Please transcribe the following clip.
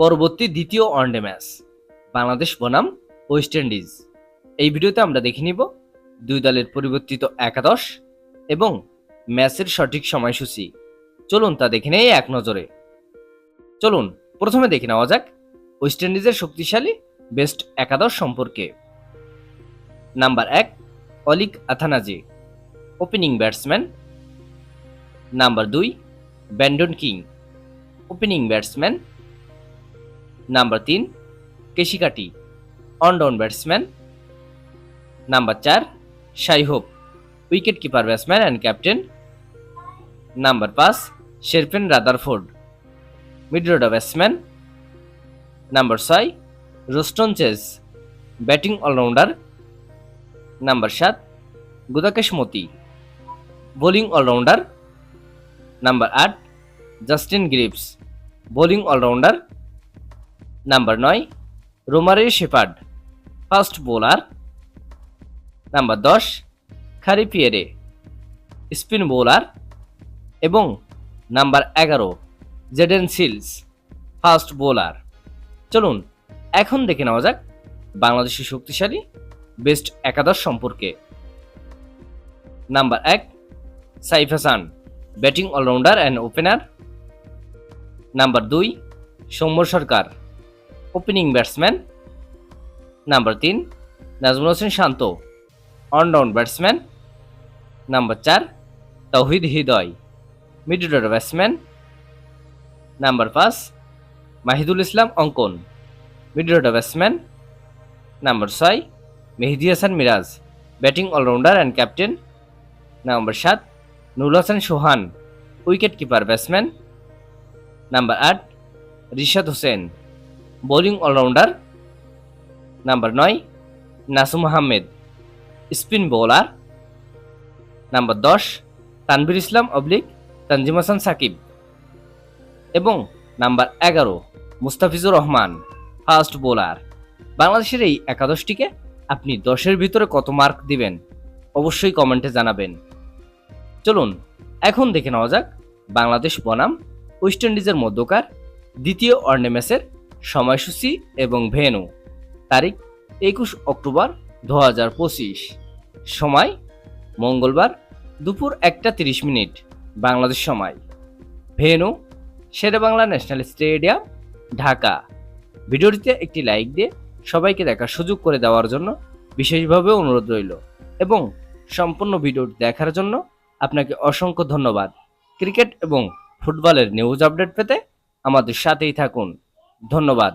পরবর্তী দ্বিতীয় one day match Bangladesh বনাম ওয়েস্ট ইন্ডিজ এই ভিডিওতে আমরা দেখে নিব দুই দলের পরিবর্তিত একাদশ এবং ম্যাচের সঠিক সময়সূচি। চলুন তা দেখে নেই এক নজরে। চলুন, প্রথমে দেখে নেওয়া যাক ওয়েস্ট ইন্ডিজের শক্তিশালী বেস্ট একাদশ সম্পর্কে। নাম্বার এক, Alick Athanaze opening batsman number দুই, Brandon King opening batsman number তিন, Keacy Carty one down batsman number চার Shai Hope wicket keeper batsman and captain number পাঁচ, Sherfane Rutherford mid order batsman number ছয়, Roston Chase batting allrounder number সাত, Gudakesh Motie bowling allrounder number আট, Justin Greaves bowling allrounder number নয় Romario Shepherd, fast bowler, number দশ, Khary Pierre, spin bowler এবং number এগারো, Jayden Seales, fast bowler. চলুন, এখন দেখে নেওয়া যাক বাংলাদেশের শক্তিশালী, বেস্ট একাদশ সম্পর্কে। নাম্বার এক, Saif Hasan, batting allrounder and opener. Number দুই, Soumya Sarkar opening batsman number তিন Najmul Hossain Shanto allround batsman number চার Towhid Hridoy mid order batsman number পাঁচ Mahidul Islam Ankon mid order batsman number ছয় Mehedi Hasan Miraz batting allrounder and captain number সাত Nurul Hasan Sohan wicket keeper batsman number আট Rishad Hossain bowling allrounder number নয় Nasum Ahmed spin bowler number দশ তানভীর ইসলাম অবলিক তানজিম হাসান সাকিব এবং number এগারো Mustafizur Rahman fast bowler বাংলাদেশের এই একাদশটিকে আপনি দশের ভিতরে কত মার্ক দিবেন? অবশ্যই কমেন্টে জানাবেন। চলুন, এখন দেখে নেওয়া যাক বাংলাদেশ বনাম ওয়েস্ট ইন্ডিজের মধ্যকার দ্বিতীয় ওয়ানডে ম্যাচের সময়সূচি এবং ভেনু। তারিখ, একুশ অক্টোবর দু হাজার পঁচিশ। সময়, মঙ্গলবার দুপুর একটা তিরিশ মিনিট, বাংলাদেশ সময়। Venue Sher e Bangla national stadium, Dhaka. ভিডিওটিতে একটি লাইক দিয়ে সবাইকে দেখার সুযোগ করে দেওয়ার জন্য বিশেষভাবে অনুরোধ রইল এবং সম্পূর্ণ ভিডিওটি দেখার জন্য আপনাকে অসংখ্য ধন্যবাদ। ক্রিকেট এবং ফুটবলের নিউজ আপডেট পেতে আমাদের সাথেই থাকুন। ধন্যবাদ।